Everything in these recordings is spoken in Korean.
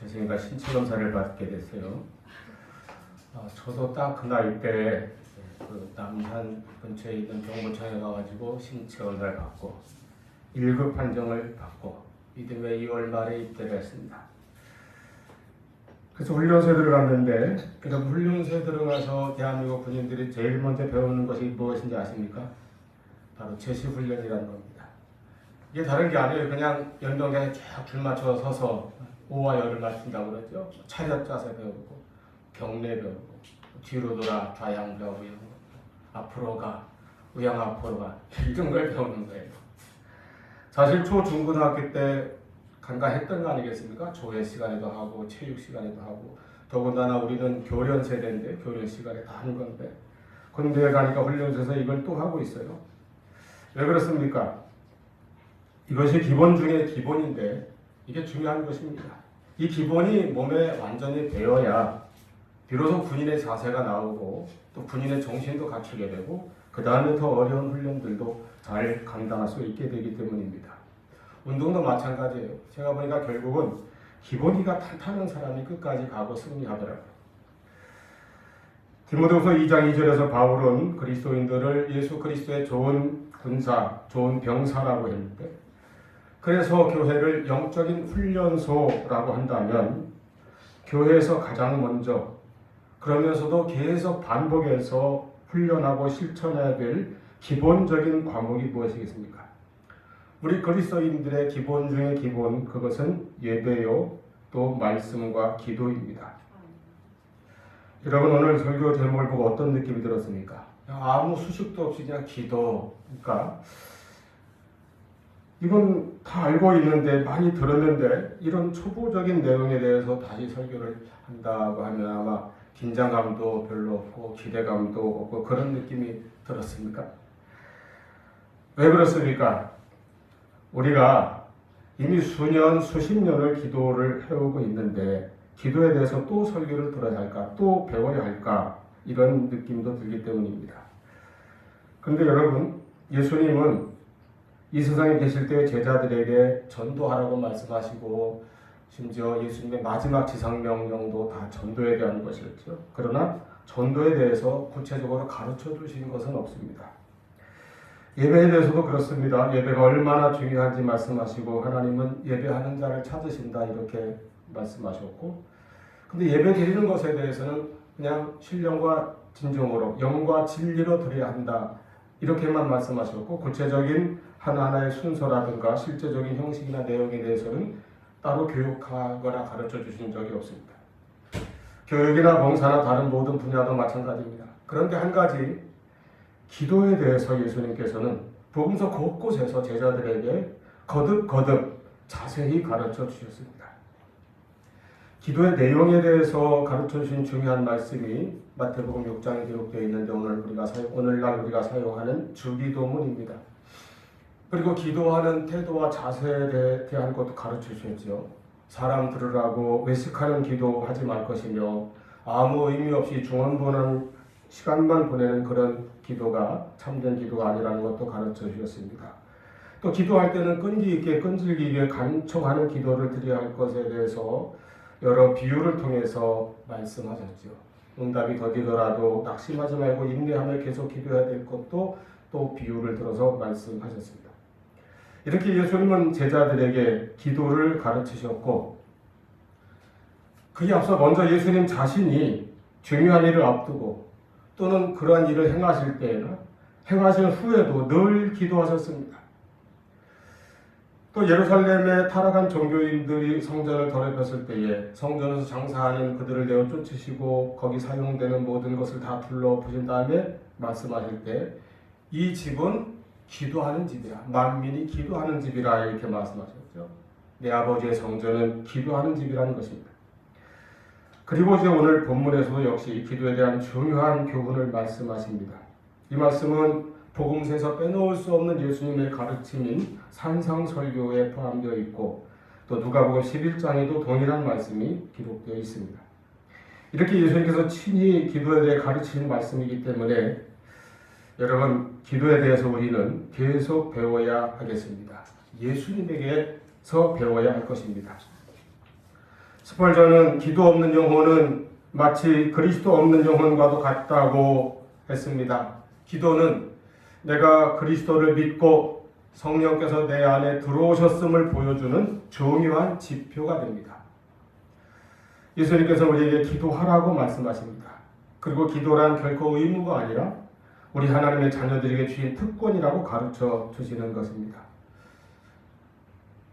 재승이가 신체 검사를 받게 됐어요. 아, 저도 딱 그 나이 때 그 남산 근처에 있는 병무청에 가가지고 신체 검사를 받고 1급 판정을 받고 이듬해 2월 말에 입대를 했습니다. 그래서 훈련소에 들어갔는데 그럼 훈련소에 들어가서 대한민국 군인들이 제일 먼저 배우는 것이 무엇인지 아십니까? 바로 제시 훈련이라는 겁니다. 이게 다른 게 아니에요. 그냥 연병장에 쫙 줄 맞춰 서서 오와 열을 맞춘다고 그러죠. 차렷 자세 배우고 경례 배우고 뒤로 돌아 좌양 배우고 앞으로 가 우양 앞으로 가 이런 걸 배우는 거예요. 사실 초 중고등학교 때 간간했던 거 아니겠습니까? 조회 시간에도 하고 체육 시간에도 하고 더군다나 우리는 교련 세대인데 교련 시간에 다 하는 건데 군대에 가니까 훈련소에서 이걸 또 하고 있어요. 왜 그렇습니까? 이것이 기본 중에 기본인데 이게 중요한 것입니다. 이 기본이 몸에 완전히 배어야 비로소 군인의 자세가 나오고 또 군인의 정신도 갖추게 되고 그 다음에 더 어려운 훈련들도 잘 감당할 수 있게 되기 때문입니다. 운동도 마찬가지예요. 제가 보니까 결국은 기본기가 탄탄한 사람이 끝까지 가고 승리하더라고요. 디모데후서 2장 2절에서 바울은 그리스도인들을 예수 그리스도의 좋은 군사, 좋은 병사라고 했는데 그래서 교회를 영적인 훈련소라고 한다면 교회에서 가장 먼저 그러면서도 계속 반복해서 훈련하고 실천해야 될 기본적인 과목이 무엇이겠습니까? 우리 그리스도인들의 기본 중의 기본 그것은 예배요 또 말씀과 기도입니다. 여러분 오늘 설교 제목을 보고 어떤 느낌이 들었습니까? 아무 수식도 없이 그냥 기도. 그러니까 이건 다 알고 있는데 많이 들었는데 이런 초보적인 내용에 대해서 다시 설교를 한다고 하면 아마 긴장감도 별로 없고 기대감도 없고 그런 느낌이 들었습니까? 왜 그렇습니까? 우리가 이미 수년, 수십 년을 기도를 해오고 있는데 기도에 대해서 또 설교를 들어야 할까, 또 배워야 할까 이런 느낌도 들기 때문입니다. 그런데 여러분, 예수님은 이 세상에 계실 때 제자들에게 전도하라고 말씀하시고 심지어 예수님의 마지막 지상 명령도 다 전도에 대한 것이었죠. 그러나 전도에 대해서 구체적으로 가르쳐 주신 것은 없습니다. 예배에 대해서도 그렇습니다. 예배가 얼마나 중요한지 말씀하시고 하나님은 예배하는 자를 찾으신다 이렇게 말씀하셨고 근데 예배 드리는 것에 대해서는 그냥 신령과 진정으로 영과 진리로 드려야 한다 이렇게만 말씀하셨고 구체적인 하나하나의 순서라든가 실제적인 형식이나 내용에 대해서는 따로 교육하거나 가르쳐 주신 적이 없습니다. 교육이나 봉사나 다른 모든 분야도 마찬가지입니다. 그런데 한 가지 기도에 대해서 예수님께서는 복음서 곳곳에서 제자들에게 거듭거듭 자세히 가르쳐 주셨습니다. 기도의 내용에 대해서 가르쳐 주신 중요한 말씀이 마태복음 6장에 기록되어 있는데 오늘 우리가 사용, 오늘날 우리가 사용하는 주기도문입니다. 그리고 기도하는 태도와 자세에 대한 것도 가르쳐 주셨죠. 사람 들으라고 외식하는 기도하지 말 것이며 아무 의미 없이 보는 시간만 보내는 그런 기도가 참된 기도가 아니라는 것도 가르쳐 주셨습니다. 또 기도할 때는 끈기 있게 끈질기 있게 간청하는 기도를 드려야 할 것에 대해서 여러 비유를 통해서 말씀하셨죠. 응답이 더디더라도 낙심하지 말고 인내하며 계속 기도해야 될 것도 또 비유를 들어서 말씀하셨습니다. 이렇게 예수님은 제자들에게 기도를 가르치셨고 그에 앞서 먼저 예수님 자신이 중요한 일을 앞두고 또는 그러한 일을 행하실 때나 행하신 후에도 늘 기도하셨습니다. 또 예루살렘에 타락한 종교인들이 성전을 더럽혔을 때에 성전에서 장사하는 그들을 내어 쫓으시고 거기 사용되는 모든 것을 다 둘러 보신 다음에 말씀하실 때 이 집은 기도하는 집이라 만민이 기도하는 집이라 이렇게 말씀하셨죠. 내 아버지의 성전은 기도하는 집이라는 것입니다. 그리고 이제 오늘 본문에서도 역시 기도에 대한 중요한 교훈을 말씀하십니다. 이 말씀은 복음서에서 빼놓을 수 없는 예수님의 가르침인 산상설교에 포함되어 있고 또 누가복음 11장에도 동일한 말씀이 기록되어 있습니다. 이렇게 예수님께서 친히 기도에 대해 가르치는 말씀이기 때문에 여러분 기도에 대해서 우리는 계속 배워야 하겠습니다. 예수님에게서 배워야 할 것입니다. 스펄전은 기도 없는 영혼은 마치 그리스도 없는 영혼과도 같다고 했습니다. 기도는 내가 그리스도를 믿고 성령께서 내 안에 들어오셨음을 보여주는 중요한 지표가 됩니다. 예수님께서 우리에게 기도하라고 말씀하십니다. 그리고 기도란 결코 의무가 아니라 우리 하나님의 자녀들에게 주신 특권이라고 가르쳐 주시는 것입니다.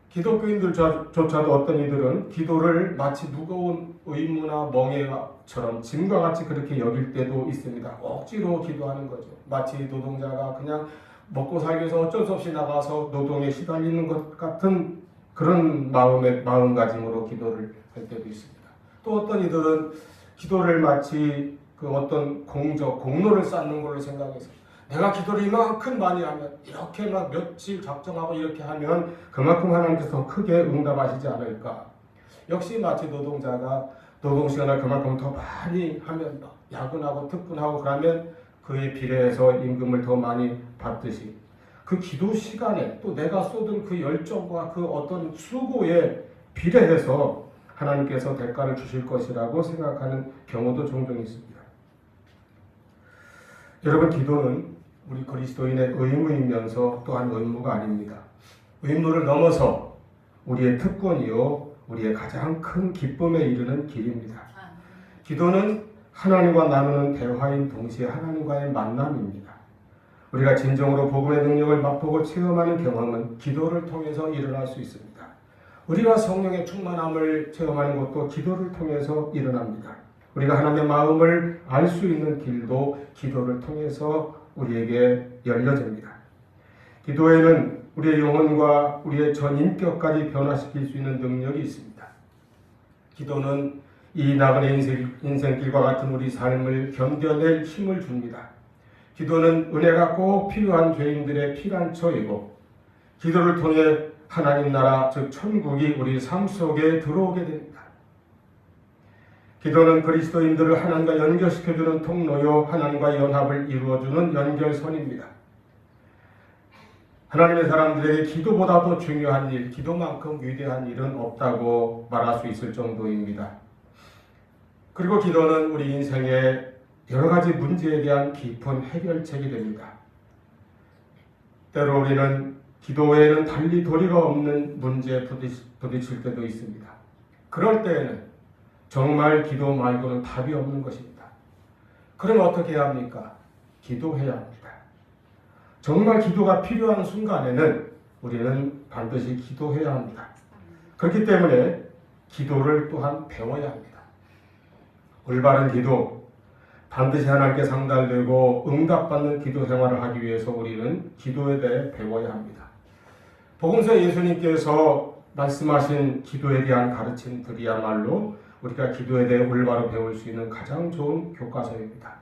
기독교인들조차도 어떤 이들은 기도를 마치 무거운 의무나 멍해처럼 짐과 같이 그렇게 여길 때도 있습니다. 억지로 기도하는 거죠. 마치 노동자가 그냥 먹고 살기 위해서 어쩔 수 없이 나가서 노동에 시달리는 것 같은 그런 마음의 마음가짐으로 기도를 할 때도 있습니다. 또 어떤 이들은 기도를 마치 그 어떤 공적 공로를 쌓는 걸로 생각해서 내가 기도를 이만큼 많이 하면 이렇게 막 며칠 작정하고 이렇게 하면 그만큼 하나님께서 더 크게 응답하시지 않을까. 역시 마치 노동자가 노동 시간을 그만큼 더 많이 하면 막 야근하고 특근하고 그러면 그에 비례해서 임금을 더 많이 받듯이 그 기도 시간에 또 내가 쏟은 그 열정과 그 어떤 수고에 비례해서 하나님께서 대가를 주실 것이라고 생각하는 경우도 종종 있습니다. 여러분 기도는 우리 그리스도인의 의무이면서 또한 의무가 아닙니다. 의무를 넘어서 우리의 특권이요 우리의 가장 큰 기쁨에 이르는 길입니다. 기도는 하나님과 나누는 대화인 동시에 하나님과의 만남입니다. 우리가 진정으로 복음의 능력을 맛보고 체험하는 경험은 기도를 통해서 일어날 수 있습니다. 우리가 성령의 충만함을 체험하는 것도 기도를 통해서 일어납니다. 우리가 하나님의 마음을 알 수 있는 길도 기도를 통해서 우리에게 열려집니다. 기도에는 우리의 영혼과 우리의 전 인격까지 변화시킬 수 있는 능력이 있습니다. 기도는 이 나그네 인생, 인생길과 같은 우리 삶을 견뎌낼 힘을 줍니다. 기도는 은혜가 꼭 필요한 죄인들의 피난처이고 기도를 통해 하나님 나라 즉 천국이 우리 삶 속에 들어오게 됩니다. 기도는 그리스도인들을 하나님과 연결시켜주는 통로요 하나님과 연합을 이루어주는 연결선입니다. 하나님의 사람들에게 기도보다도 중요한 일, 기도만큼 위대한 일은 없다고 말할 수 있을 정도입니다. 그리고 기도는 우리 인생의 여러 가지 문제에 대한 깊은 해결책이 됩니다. 때로 우리는 기도 외에는 달리 도리가 없는 문제에 부딪힐 때도 있습니다. 그럴 때에는 정말 기도 말고는 답이 없는 것입니다. 그럼 어떻게 해야 합니까? 기도해야 합니다. 정말 기도가 필요한 순간에는 우리는 반드시 기도해야 합니다. 그렇기 때문에 기도를 또한 배워야 합니다. 올바른 기도, 반드시 하나님께 상달되고 응답받는 기도 생활을 하기 위해서 우리는 기도에 대해 배워야 합니다. 복음서 예수님께서 말씀하신 기도에 대한 가르침들이야말로 우리가 기도에 대해 올바로 배울 수 있는 가장 좋은 교과서입니다.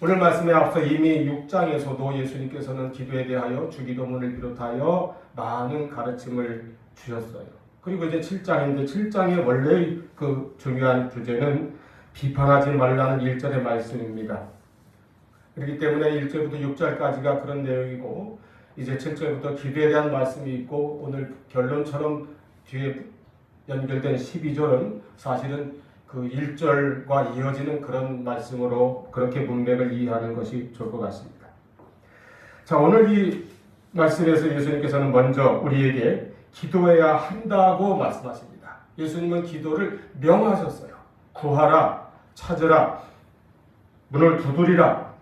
오늘 말씀에 앞서 이미 6장에서도 예수님께서는 기도에 대하여 주기도문을 비롯하여 많은 가르침을 주셨어요. 그리고 이제 7장인데 7장의 원래 그 중요한 주제는 비판하지 말라는 1절의 말씀입니다. 그렇기 때문에 1절부터 6절까지가 그런 내용이고 이제 7절부터 기도에 대한 말씀이 있고 오늘 결론처럼 뒤에 연결된 12절은 사실은 그 1절과 이어지는 그런 말씀으로 그렇게 문맥을 이해하는 것이 좋을 것 같습니다. 자, 오늘 이 말씀에서 예수님께서는 먼저 우리에게 기도해야 한다고 말씀하십니다. 예수님은 기도를 명하셨어요. 구하라, 찾으라, 문을 두드리라.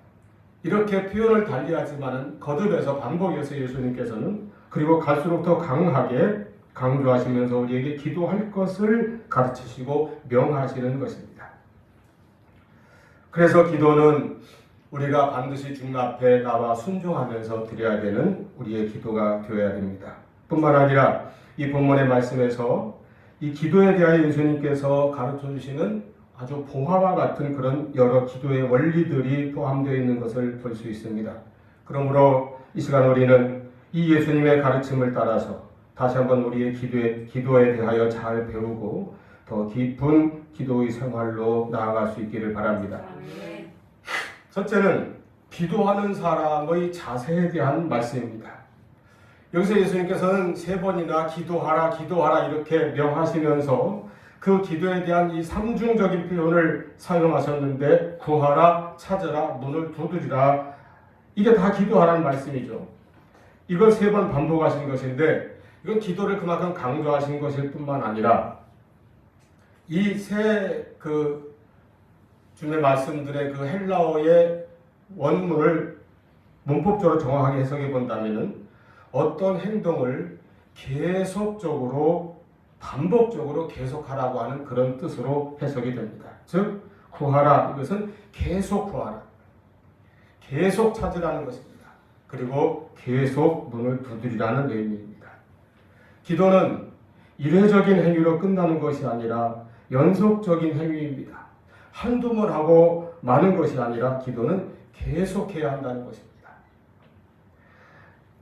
이렇게 표현을 달리하지만은 거듭해서 반복해서 예수님께서는 그리고 갈수록 더 강하게 강조하시면서 우리에게 기도할 것을 가르치시고 명하시는 것입니다. 그래서 기도는 우리가 반드시 주님 앞에 나와 순종하면서 드려야 되는 우리의 기도가 되어야 됩니다. 뿐만 아니라 이 본문의 말씀에서 이 기도에 대하여 예수님께서 가르쳐 주시는 아주 봉화와 같은 그런 여러 기도의 원리들이 포함되어 있는 것을 볼 수 있습니다. 그러므로 이 시간 우리는 이 예수님의 가르침을 따라서 다시 한번 우리의 기도에, 기도에 대하여 잘 배우고 더 깊은 기도의 생활로 나아갈 수 있기를 바랍니다. 첫째는 기도하는 사람의 자세에 대한 말씀입니다. 여기서 예수님께서는 세 번이나 기도하라, 기도하라 이렇게 명하시면서 그 기도에 대한 이 삼중적인 표현을 사용하셨는데 구하라, 찾으라, 문을 두드리라 이게 다 기도하라는 말씀이죠. 이걸 세 번 반복하신 것인데 이건 기도를 그만큼 강조하신 것일 뿐만 아니라 이 세 그 주님의 말씀들의 그 헬라어의 원문을 문법적으로 정확하게 해석해 본다면은 어떤 행동을 계속적으로 반복적으로 계속하라고 하는 그런 뜻으로 해석이 됩니다. 즉 구하라 이것은 계속 구하라. 계속 찾으라는 것입니다. 그리고 계속 문을 두드리라는 의미입니다. 기도는 이례적인 행위로 끝나는 것이 아니라 연속적인 행위입니다. 한두 번 하고 마는 것이 아니라 기도는 계속해야 한다는 것입니다.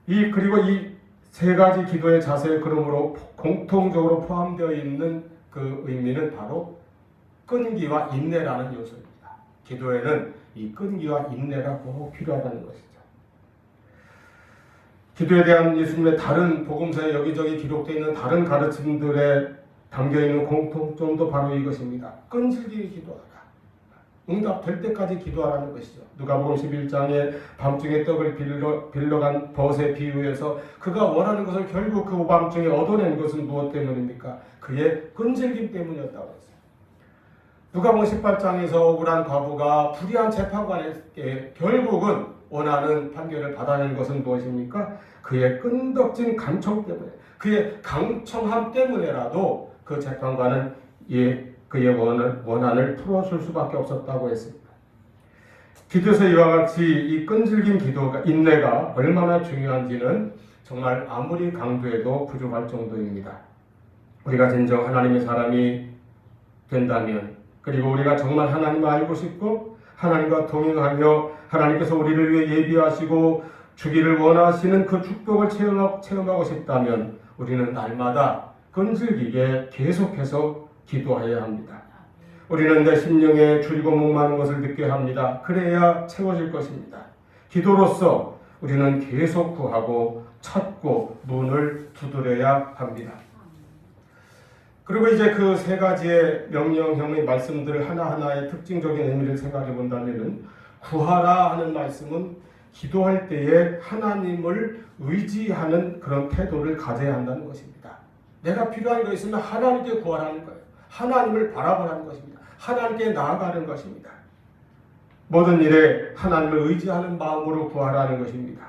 이 그리고 이 세 가지 기도의 자세 그러므로 공통적으로 포함되어 있는 그 의미는 바로 끈기와 인내라는 요소입니다. 기도에는 이 끈기와 인내가 꼭 필요하다는 것이죠. 기도에 대한 예수님의 다른 복음서에 여기저기 기록되어 있는 다른 가르침들에 담겨 있는 공통점도 바로 이것입니다. 끈질기게 기도하라. 응답될 때까지 기도하라는 것이죠. 누가복음 11장에 밤중에 떡을 빌러, 빌러간 벗의 비유에서 그가 원하는 것을 결국 그 밤중에 얻어낸 것은 무엇 때문입니까? 그의 끈질김 때문이었다고 했어요. 누가복음 18장에서 억울한 과부가 불의한 재판관에게 결국은 원하는 판결을 받아낸 것은 무엇입니까? 그의 끈덕진 간청 때문에 그의 강청함 때문에라도 그 재판관은 예, 그의 원을, 원한을 풀어줄 수밖에 없었다고 했습니다. 기도에서 이와 같이 이 끈질긴 기도가 인내가 얼마나 중요한지는 정말 아무리 강조해도 부족할 정도입니다. 우리가 진정 하나님의 사람이 된다면 그리고 우리가 정말 하나님을 알고 싶고 하나님과 동행하며 하나님께서 우리를 위해 예비하시고 주기를 원하시는 그 축복을 체험하고, 싶다면 우리는 날마다 끈질기게 계속해서 기도해야 합니다. 우리는 내 심령에 줄이고 목마른 것을 느껴 합니다. 그래야 채워질 것입니다. 기도로서 우리는 계속 구하고 찾고 문을 두드려야 합니다. 그리고 이제 그 세 가지의 명령형의 말씀들 하나하나의 특징적인 의미를 생각해 본다면 구하라 하는 말씀은 기도할 때에 하나님을 의지하는 그런 태도를 가져야 한다는 것입니다. 내가 필요한 거 있으면 하나님께 구하라는 거예요. 하나님을 바라보라는 것입니다. 하나님께 나아가는 것입니다. 모든 일에 하나님을 의지하는 마음으로 구하라는 것입니다.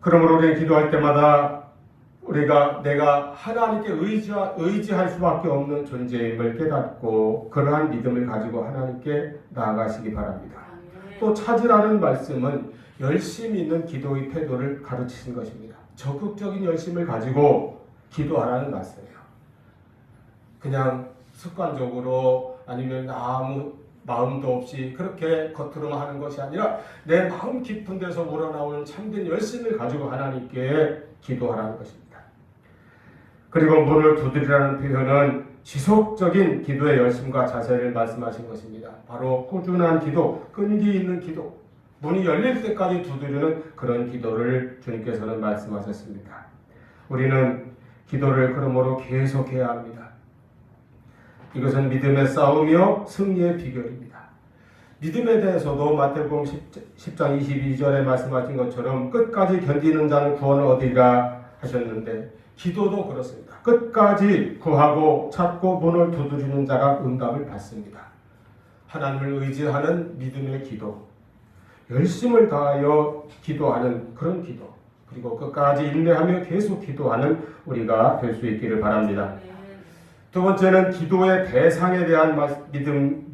그러므로 우리는 기도할 때마다 우리가 내가 하나님께 의지, 의지할 수밖에 없는 존재임을 깨닫고 그러한 믿음을 가지고 하나님께 나아가시기 바랍니다. 또 찾으라는 말씀은 열심 있는 기도의 태도를 가르치신 것입니다. 적극적인 열심을 가지고 기도하라는 말씀이에요. 그냥 습관적으로 아니면 아무 마음도 없이 그렇게 겉으로만 하는 것이 아니라 내 마음 깊은 데서 우러나오는 참된 열심을 가지고 하나님께 기도하라는 것입니다. 그리고 문을 두드리라는 표현은 지속적인 기도의 열심과 자세를 말씀하신 것입니다. 바로 꾸준한 기도, 끈기 있는 기도, 문이 열릴 때까지 두드리는 그런 기도를 주님께서는 말씀하셨습니다. 우리는 기도를 그러므로 계속해야 합니다. 이것은 믿음의 싸움이요 승리의 비결입니다. 믿음에 대해서도 마태복음 10장 22절에 말씀하신 것처럼 끝까지 견디는 자는 구원을 얻으리라 하셨는데 기도도 그렇습니다. 끝까지 구하고 찾고 문을 두드리는 자가 응답을 받습니다. 하나님을 의지하는 믿음의 기도, 열심을 다하여 기도하는 그런 기도, 그리고 끝까지 인내하며 계속 기도하는 우리가 될 수 있기를 바랍니다. 두 번째는 기도의 대상에 대한 믿음,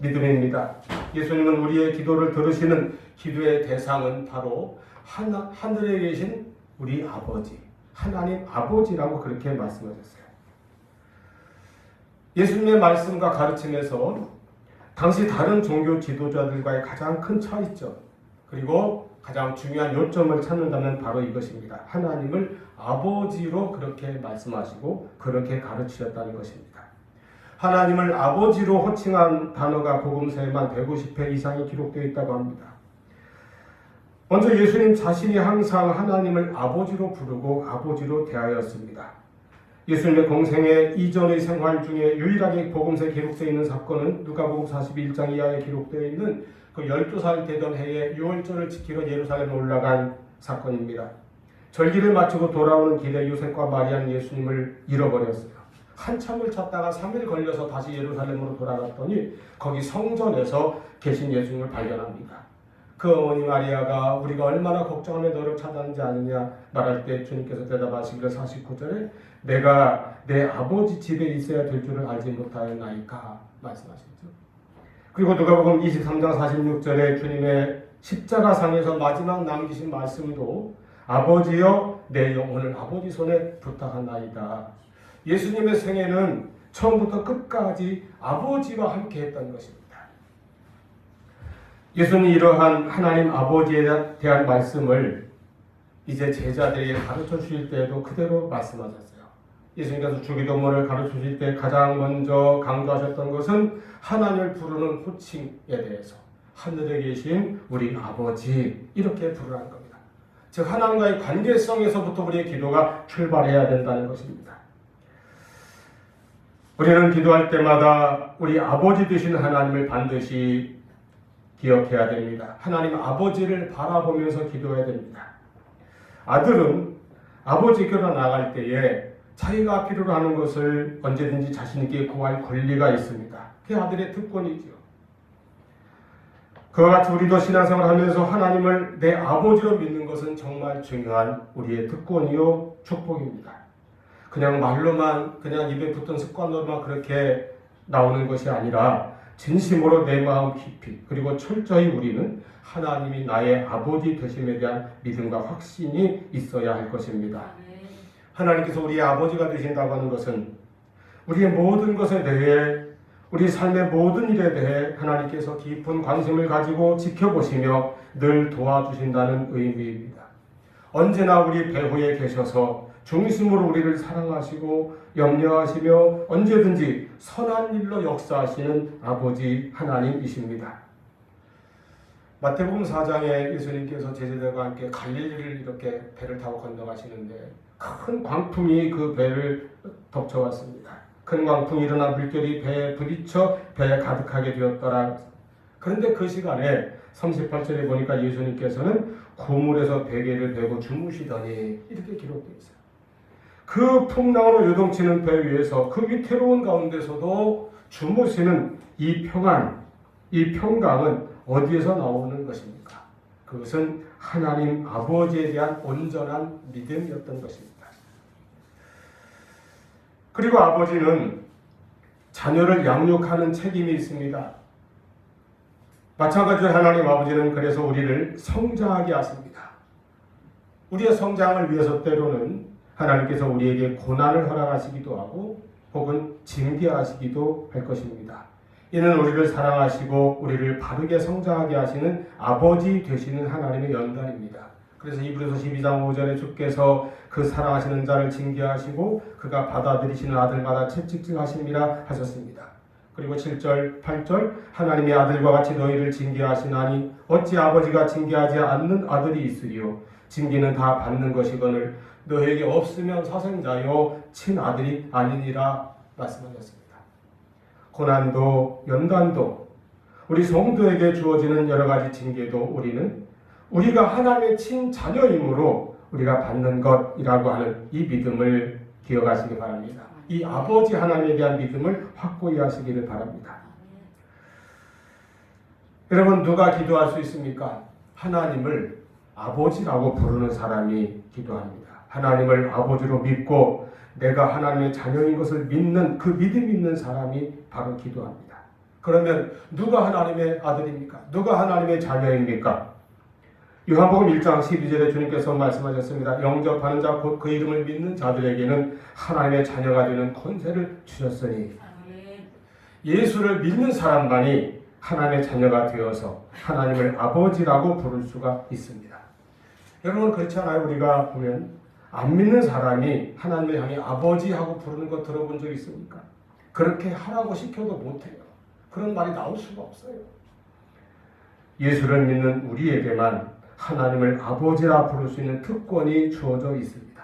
믿음입니다. 예수님은 우리의 기도를 들으시는 기도의 대상은 바로 하늘에 계신 우리 아버지, 하나님 아버지라고 그렇게 말씀하셨어요. 예수님의 말씀과 가르침에서 당시 다른 종교 지도자들과의 가장 큰 차이점, 그리고 가장 중요한 요점을 찾는다면 바로 이것입니다. 하나님을 아버지로 그렇게 말씀하시고 그렇게 가르치셨다는 것입니다. 하나님을 아버지로 호칭한 단어가 복음서에만 150회 이상이 기록되어 있다고 합니다. 먼저 예수님 자신이 항상 하나님을 아버지로 부르고 아버지로 대하였습니다. 예수님의 공생의 이전의 생활 중에 유일하게 복음서에 기록되어 있는 사건은 누가복음 41장 이하에 기록되어 있는 그 12살 되던 해에 6월절을 지키러 예루살렘에 올라간 사건입니다. 절기를 마치고 돌아오는 길에 요셉과 마리아는 예수님을 잃어버렸어요. 한참을 찾다가 3일 걸려서 다시 예루살렘으로 돌아갔더니 거기 성전에서 계신 예수님을 발견합니다. 그 어머니 마리아가 우리가 얼마나 걱정하며 너를 찾았는지 아느냐 말할 때 주님께서 대답하시기를 49절에 내가 내 아버지 집에 있어야 될 줄을 알지 못하였나이까 말씀하셨죠. 그리고 누가복음 23장 46절에 주님의 십자가상에서 마지막 남기신 말씀도 아버지여 내 영혼을 아버지 손에 부탁하나이다. 예수님의 생애는 처음부터 끝까지 아버지와 함께 했던 것입니다. 예수님이 이러한 하나님 아버지에 대한 말씀을 이제 제자들에게 가르쳐 주실 때에도 그대로 말씀하셨어요. 예수님께서 주기도문을 가르쳐 주실 때 가장 먼저 강조하셨던 것은 하나님을 부르는 호칭에 대해서 하늘에 계신 우리 아버지 이렇게 부르라는 겁니다. 즉 하나님과의 관계성에서부터 우리의 기도가 출발해야 된다는 것입니다. 우리는 기도할 때마다 우리 아버지 되신 하나님을 반드시 기억해야 됩니다. 하나님 아버지를 바라보면서 기도해야 됩니다. 아들은 아버지께로 나갈 때에 자기가 필요로 하는 것을 언제든지 자신있게 구할 권리가 있습니다. 그게 아들의 특권이지요. 그와 같이 우리도 신앙생활 하면서 하나님을 내 아버지로 믿는 것은 정말 중요한 우리의 특권이요 축복입니다. 그냥 말로만 그냥 입에 붙은 습관으로만 그렇게 나오는 것이 아니라 진심으로 내 마음 깊이 그리고 철저히 우리는 하나님이 나의 아버지 되심에 대한 믿음과 확신이 있어야 할 것입니다. 하나님께서 우리의 아버지가 되신다고 하는 것은 우리의 모든 것에 대해 우리 삶의 모든 일에 대해 하나님께서 깊은 관심을 가지고 지켜보시며 늘 도와주신다는 의미입니다. 언제나 우리 배후에 계셔서 중심으로 우리를 사랑하시고 염려하시며 언제든지 선한 일로 역사하시는 아버지 하나님이십니다. 마태복음 4장에 예수님께서 제자들과 함께 갈릴리를 이렇게 배를 타고 건너가시는데 큰 광풍이 그 배를 덮쳐왔습니다. 큰 광풍이 일어나 물결이 배에 부딪혀 배에 가득하게 되었더라. 그런데 그 시간에 38절에 보니까 예수님께서는 고물에서 베개를 베고 주무시더니 이렇게 기록되어 있어요. 그 풍랑으로 요동치는 배 위에서 그 위태로운 가운데서도 주무시는 이 평안, 이 평강은 어디에서 나오는 것입니까? 그것은 하나님 아버지에 대한 온전한 믿음이었던 것입니다. 그리고 아버지는 자녀를 양육하는 책임이 있습니다. 마찬가지로 하나님 아버지는 그래서 우리를 성장하게 하십니다. 우리의 성장을 위해서 때로는 하나님께서 우리에게 고난을 허락하시기도 하고 혹은 징계하시기도 할 것입니다. 이는 우리를 사랑하시고 우리를 바르게 성장하게 하시는 아버지 되시는 하나님의 연단입니다. 그래서 이브리서 12장 5절에 주께서 그 사랑하시는 자를 징계하시고 그가 받아들이시는 아들마다 채찍질하심이라 하셨습니다. 그리고 7절, 8절 하나님의 아들과 같이 너희를 징계하시나니 어찌 아버지가 징계하지 않는 아들이 있으리요 징계는 다 받는 것이거늘 너에게 없으면 사생자요 친아들이 아니니라 말씀하셨습니다. 고난도 연단도 우리 성도에게 주어지는 여러 가지 징계도 우리는 우리가 하나님의 친자녀이므로 우리가 받는 것이라고 하는 이 믿음을 기억하시기 바랍니다. 이 아버지 하나님에 대한 믿음을 확고히 하시기를 바랍니다. 여러분 누가 기도할 수 있습니까? 하나님을 아버지라고 부르는 사람이 기도합니다. 하나님을 아버지로 믿고 내가 하나님의 자녀인 것을 믿는 그 믿음 있는 사람이 바로 기도합니다. 그러면 누가 하나님의 아들입니까? 누가 하나님의 자녀입니까? 요한복음 1장 12절에 주님께서 말씀하셨습니다. 영접하는 자 곧 그 이름을 믿는 자들에게는 하나님의 자녀가 되는 권세를 주셨으니 예수를 믿는 사람만이 하나님의 자녀가 되어서 하나님을 아버지라고 부를 수가 있습니다. 여러분 그렇지 않아요? 우리가 보면 안 믿는 사람이 하나님을 향해 아버지하고 부르는 거 들어본 적 있습니까? 그렇게 하라고 시켜도 못해요. 그런 말이 나올 수가 없어요. 예수를 믿는 우리에게만 하나님을 아버지라 부를 수 있는 특권이 주어져 있습니다.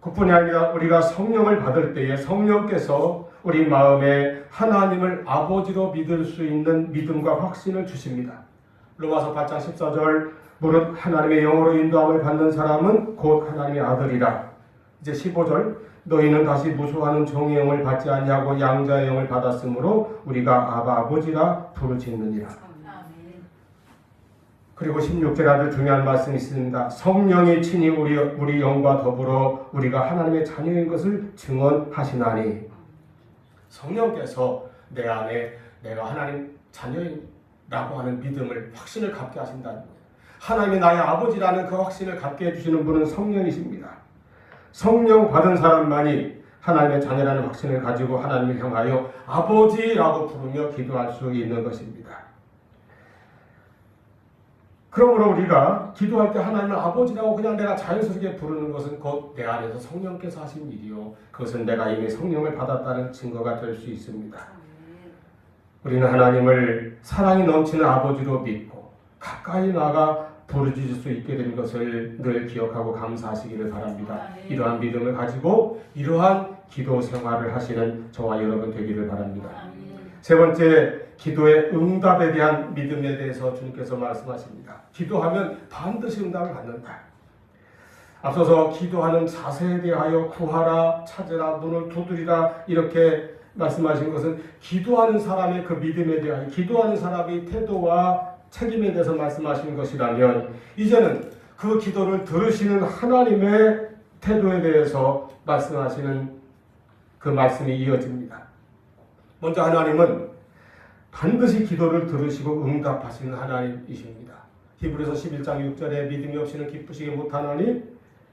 그뿐이 아니라 우리가 성령을 받을 때에 성령께서 우리 마음에 하나님을 아버지로 믿을 수 있는 믿음과 확신을 주십니다. 로마서 8장 14절 무릇 하나님의 영으로 인도함을 받는 사람은 곧 하나님의 아들이라. 이제 15절 너희는 다시 무수하는 종의 영을 받지 아니하고 양자의 영을 받았으므로 우리가 아바 아버지라 부르짖느니라. 그리고 16절에 아주 중요한 말씀이 있습니다. 성령이 친히 우리 우리 영과 더불어 우리가 하나님의 자녀인 것을 증언하시나니 성령께서 내 안에 내가 하나님 자녀라고 하는 믿음을 확신을 갖게 하신다는 거예요. 하나님이 나의 아버지라는 그 확신을 갖게 해주시는 분은 성령이십니다. 성령 받은 사람만이 하나님의 자녀라는 확신을 가지고 하나님을 향하여 아버지라고 부르며 기도할 수 있는 것입니다. 그러므로 우리가 기도할 때 하나님을 아버지라고 그냥 내가 자연스럽게 부르는 것은 곧 내 안에서 성령께서 하신 일이요. 그것은 내가 이미 성령을 받았다는 증거가 될 수 있습니다. 우리는 하나님을 사랑이 넘치는 아버지로 믿고 가까이 나가 부르짖을 수 있게 된 것을 늘 기억하고 감사하시기를 바랍니다. 이러한 믿음을 가지고 이러한 기도 생활을 하시는 저와 여러분 되기를 바랍니다. 아멘. 세 번째 기도의 응답에 대한 믿음에 대해서 주님께서 말씀하십니다. 기도하면 반드시 응답을 받는다. 앞서서 기도하는 자세에 대하여 구하라, 찾으라, 문을 두드리라 이렇게 말씀하신 것은 기도하는 사람의 그 믿음에 대하여 기도하는 사람의 태도와 책임에 대해서 말씀하시는 것이라면 이제는 그 기도를 들으시는 하나님의 태도에 대해서 말씀하시는 그 말씀이 이어집니다. 먼저 하나님은 반드시 기도를 들으시고 응답하시는 하나님이십니다. 히브리서 11장 6절에 믿음이 없이는 기쁘시게 못하나니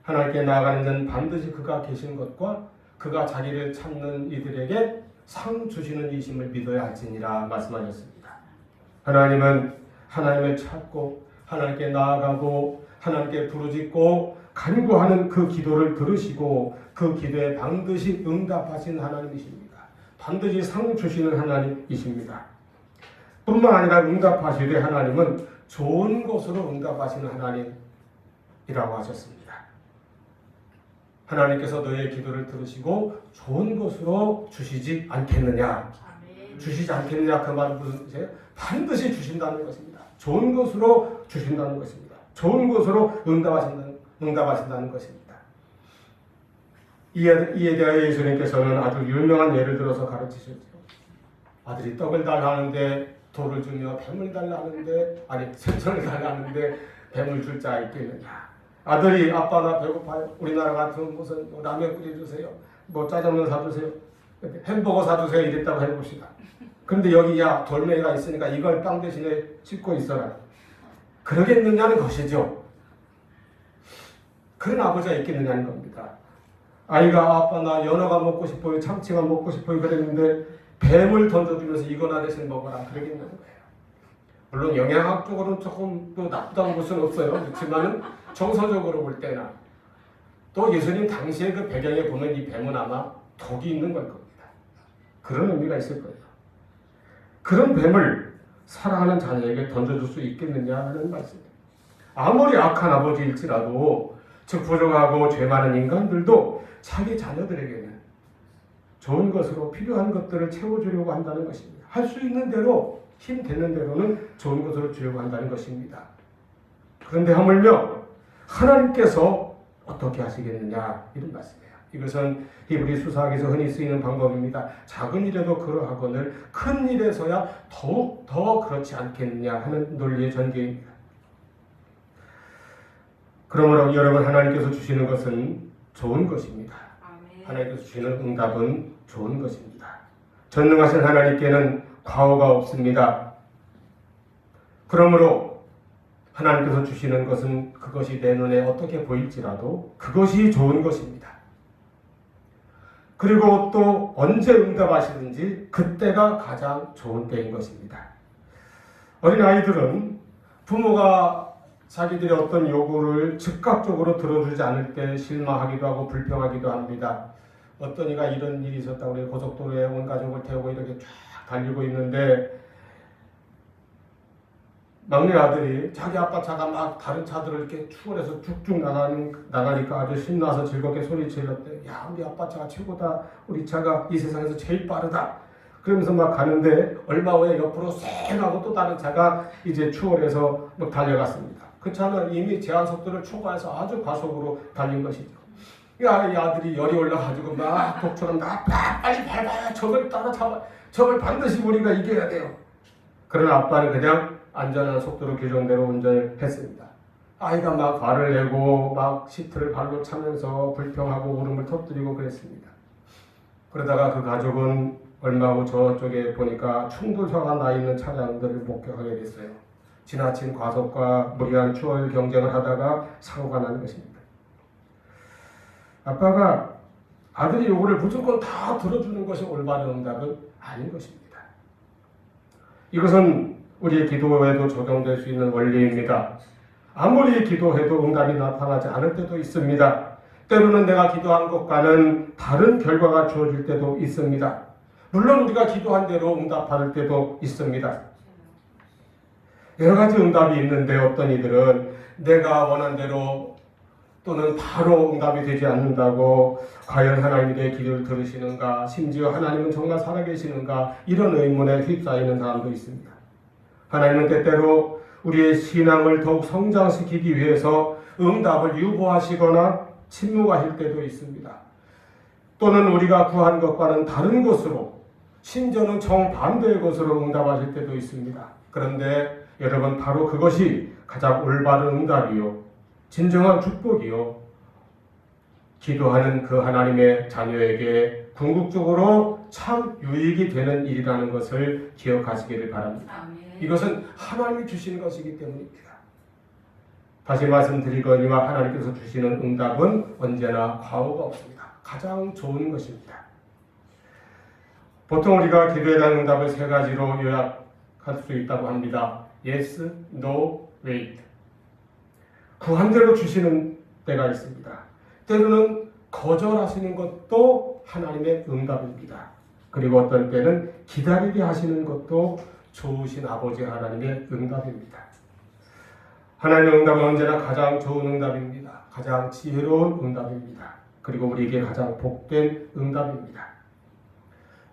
하나님께 나아가는 자는 반드시 그가 계신 것과 그가 자기를 찾는 이들에게 상 주시는 이심을 믿어야 할지니라 말씀하셨습니다. 하나님은 하나님을 찾고 하나님께 나아가고 하나님께 부르짖고 간구하는 그 기도를 들으시고 그 기도에 반드시 응답하신 하나님이십니다. 반드시 상 주시는 하나님이십니다. 뿐만 아니라 응답하시되 하나님은 좋은 것으로 응답하시는 하나님이라고 하셨습니다. 하나님께서 너의 기도를 들으시고 좋은 것으로 주시지 않겠느냐? 주시지 않겠느냐 그 말은 무슨 뜻이에요? 반드시 주신다는 것입니다. 좋은 것으로 주신다는 것입니다. 좋은 것으로 응답하신다는, 응답하신다는 것입니다. 이에, 이에 대하여 예수님께서는 아주 유명한 예를 들어서 가르치셨죠. 아들이 떡을 달라는데 돌을 주며 뱀을 달라는데 아니 생선을 달라는데 뱀을 줄 자 있겠느냐. 아들이 아빠 나 배고파요. 우리나라 같은 무슨 뭐 라면 끓여주세요. 뭐 짜장면 사주세요. 햄버거 사주세요. 이랬다고 해봅시다. 근데 여기 야 돌멩이가 있으니까 이걸 빵 대신에 씹고 있어라. 그러겠느냐는 것이죠. 그런 아버지가 있겠느냐는 겁니다. 아이가 아빠 나 연어가 먹고 싶어요. 참치가 먹고 싶어요. 그랬는데 뱀을 던져주면서 이거나 대신 먹어라. 그러겠냐는 거예요. 물론 영양학적으로는 조금 또볼 수는 없어요. 그렇지만은 정서적으로 볼 때나 또 예수님 당시의 그 배경에 보면 이 뱀은 아마 독이 있는 걸 겁니다. 그런 의미가 있을 거예요. 그런 뱀을 사랑하는 자녀에게 던져줄 수 있겠느냐는 말씀입니다. 아무리 악한 아버지일지라도 즉 부족하고 죄 많은 인간들도 자기 자녀들에게는 좋은 것으로 필요한 것들을 채워주려고 한다는 것입니다. 할 수 있는 대로 힘 되는 대로는 좋은 것으로 주려고 한다는 것입니다. 그런데 하물며 하나님께서 어떻게 하시겠느냐 이런 말씀이에요. 이것은 히브리 수사학에서 흔히 쓰이는 방법입니다. 작은 일에도 그러하거늘 큰 일에서야 더욱 더 그렇지 않겠느냐 하는 논리의 전개입니다. 그러므로 여러분 하나님께서 주시는 것은 좋은 것입니다. 아멘. 하나님께서 주시는 응답은 좋은 것입니다. 전능하신 하나님께는 과오가 없습니다. 그러므로 하나님께서 주시는 것은 그것이 내 눈에 어떻게 보일지라도 그것이 좋은 것입니다. 그리고 또 언제 응답하시든지 그때가 가장 좋은 때인 것입니다. 어린 아이들은 부모가 자기들의 어떤 요구를 즉각적으로 들어주지 않을 때 실망하기도 하고 불평하기도 합니다. 어떤 이가 이런 일이 있었다고 고속도로에 온 가족을 태우고 이렇게 쫙 달리고 있는데 막내 아들이 자기 아빠 차가 막 다른 차들을 이렇게 추월해서 쭉쭉 나가는, 나가니까 아주 신나서 즐겁게 소리 질렀대. 야, 우리 아빠 차가 최고다. 우리 차가 이 세상에서 제일 빠르다. 그러면서 막 가는데 얼마 후에 옆으로 쌩 하고 또 다른 차가 이제 추월해서 막 달려갔습니다. 그 차는 이미 제한 속도를 초과해서 아주 과속으로 달린 것이죠. 야, 이 아들이 열이 올라가지고 막 독처럼 나 빨리 밟아야 저걸 따라잡아. 저걸 반드시 우리가 이겨야 돼요. 그러나 아빠는 그냥 안전한 속도로 규정대로 운전을 했습니다. 아이가 막 발을 내고 막 시트를 발로 차면서 불평하고 울음을 터뜨리고 그랬습니다. 그러다가 그 가족은 얼마 후 저쪽에 보니까 충돌사가 나 있는 차량들을 목격하게 됐어요. 지나친 과속과 무리한 추월 경쟁을 하다가 사고가 난 것입니다. 아빠가 아들이 요구를 무조건 다 들어주는 것이 올바른 응답은 아닌 것입니다. 이것은 우리의 기도에도 적용될 수 있는 원리입니다. 아무리 기도해도 응답이 나타나지 않을 때도 있습니다. 때로는 내가 기도한 것과는 다른 결과가 주어질 때도 있습니다. 물론 우리가 기도한 대로 응답받을 때도 있습니다. 여러 가지 응답이 있는데 어떤 이들은 내가 원한 대로 또는 바로 응답이 되지 않는다고 과연 하나님이 내 기도를 들으시는가 심지어 하나님은 정말 살아계시는가 이런 의문에 휩싸이는 사람도 있습니다. 하나님은 때때로 우리의 신앙을 더욱 성장시키기 위해서 응답을 유보하시거나 침묵하실 때도 있습니다. 또는 우리가 구한 것과는 다른 것으로 심지어는 정반대의 것으로 응답하실 때도 있습니다. 그런데 여러분 바로 그것이 가장 올바른 응답이요. 진정한 축복이요. 기도하는 그 하나님의 자녀에게 궁극적으로 참 유익이 되는 일이라는 것을 기억하시기를 바랍니다. 이것은 하나님이 주시는 것이기 때문입니다. 다시 말씀드리거니와 하나님께서 주시는 응답은 언제나 과오가 없습니다. 가장 좋은 것입니다. 보통 우리가 기도에 대한 응답을 세 가지로 요약할 수 있다고 합니다. Yes, No, Wait. 구한 대로 주시는 때가 있습니다. 때로는 거절하시는 것도 하나님의 응답입니다. 그리고 어떤 때는 기다리게 하시는 것도 좋으신 아버지 하나님의 응답입니다. 하나님의 응답은 언제나 가장 좋은 응답입니다. 가장 지혜로운 응답입니다. 그리고 우리에게 가장 복된 응답입니다.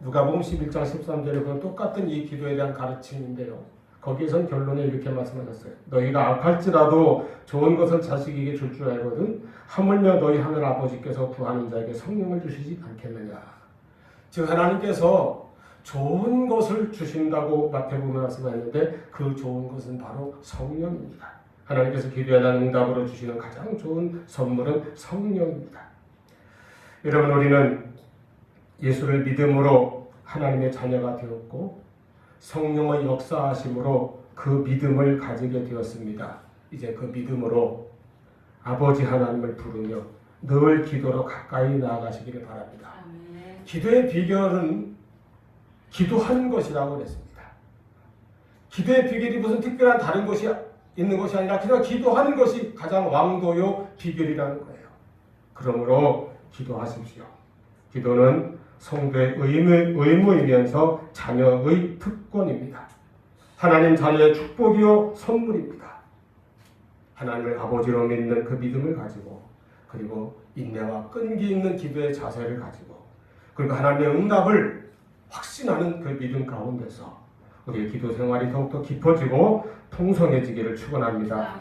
누가복음 11장 13절에 보면 똑같은 이 기도에 대한 가르침인데요. 거기에선 결론에 이렇게 말씀하셨어요. 너희가 악할지라도 좋은 것을 자식에게 줄 줄 알거든 하물며 너희 하늘 아버지께서 구하는 자에게 성령을 주시지 않겠느냐. 즉 하나님께서 좋은 것을 주신다고 마태복음에 말씀하셨는데 그 좋은 것은 바로 성령입니다. 하나님께서 대한 응답으로 주시는 가장 좋은 선물은 성령입니다. 여러분 우리는 예수를 믿음으로 하나님의 자녀가 되었고 성령의 역사하심으로 그 믿음을 가지게 되었습니다. 이제 그 믿음으로 아버지 하나님을 부르며 늘 기도로 가까이 나아가시기를 바랍니다. 기도의 비결은 기도하는 것이라고 그랬습니다. 기도의 비결이 무슨 특별한 다른 것이 있는 것이 아니라 그냥 기도하는 것이 가장 왕도요 비결이라는 거예요. 그러므로 기도하십시오. 기도는 성도의 의무, 의무이면서 자녀의 특권입니다. 하나님 자녀의 축복이요 선물입니다. 하나님을 아버지로 믿는 그 믿음을 가지고 그리고 인내와 끈기 있는 기도의 자세를 가지고 그리고 하나님의 응답을 확신하는 그 믿음 가운데서 우리의 기도 생활이 더욱더 깊어지고 풍성해지기를 축원합니다.